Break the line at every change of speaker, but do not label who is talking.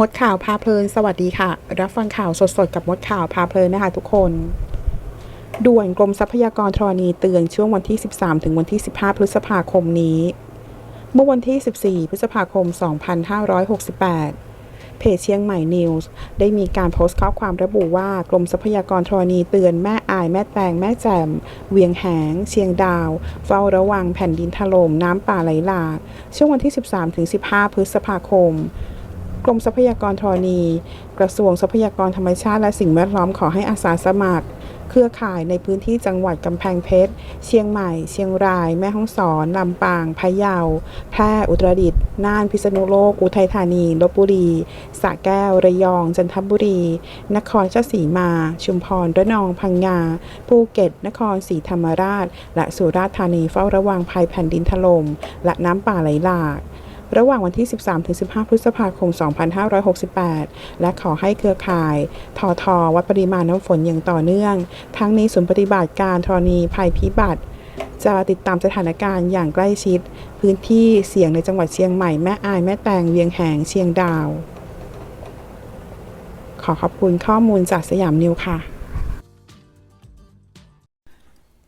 มดข่าวพาเพลิน สวัสดีค่ะ รับฟังข่าวสดๆ กับมดข่าวพาเพลินนะคะทุกคน ด่วนกรมทรัพยากรธรณีเตือนช่วงวันที่ 13 ถึงวันที่ 15 พฤษภาคมนี้ เมื่อวันที่ 14 พฤษภาคม 2568 เพจเชียงใหม่นิวส์ได้มีการโพสต์ข้อความระบุว่ากรมทรัพยากรธรณีเตือนแม่อายแม่แตงแม่แจ่มเวียงแหง เชียงดาว เฝ้าระวังแผ่นดินถล่มน้ำป่าไหลหลากช่วงวันที่ 13ถึง15 พฤษภาคม กรมทรัพยากรธรณี กระทรวงทรัพยากรธรรมชาติและสิ่งแวดล้อมขอให้อาสาสมัคร เครือข่ายในพื้นที่จังหวัดกำแพงเพชร เชียงใหม่ เชียงราย แม่ฮ่องสอน ลำปาง พะเยา แพร่ อุตรดิตถ์ น่าน พิษณุโลก อุทัยธานี ลบบุรี สระแก้ว ระยอง จันทบุรี นครราชสีมา ชุมพร ระนอง พังงา ภูเก็ต นครศรีธรรมราช และสุราษฎร์ธานีเฝ้าระวังภัยแผ่นดินถล่ม และน้ำป่าไหลหลาก ระหว่างวันที่ 13-15 พฤษภาคม 2568 และขอให้เครือข่ายทอทอวัดปริมาณน้ำฝนอย่างต่อเนื่อง ทั้งนี้ศูนย์ปฏิบัติการธรณีภัยพิบัติจะติดตามสถานการณ์อย่างใกล้ชิด พื้นที่เสี่ยงในจังหวัดเชียงใหม่ แม่อายแม่แตงเวียงแหงเชียงดาว ขอขอบคุณข้อมูลจากสยามนิวค่ะ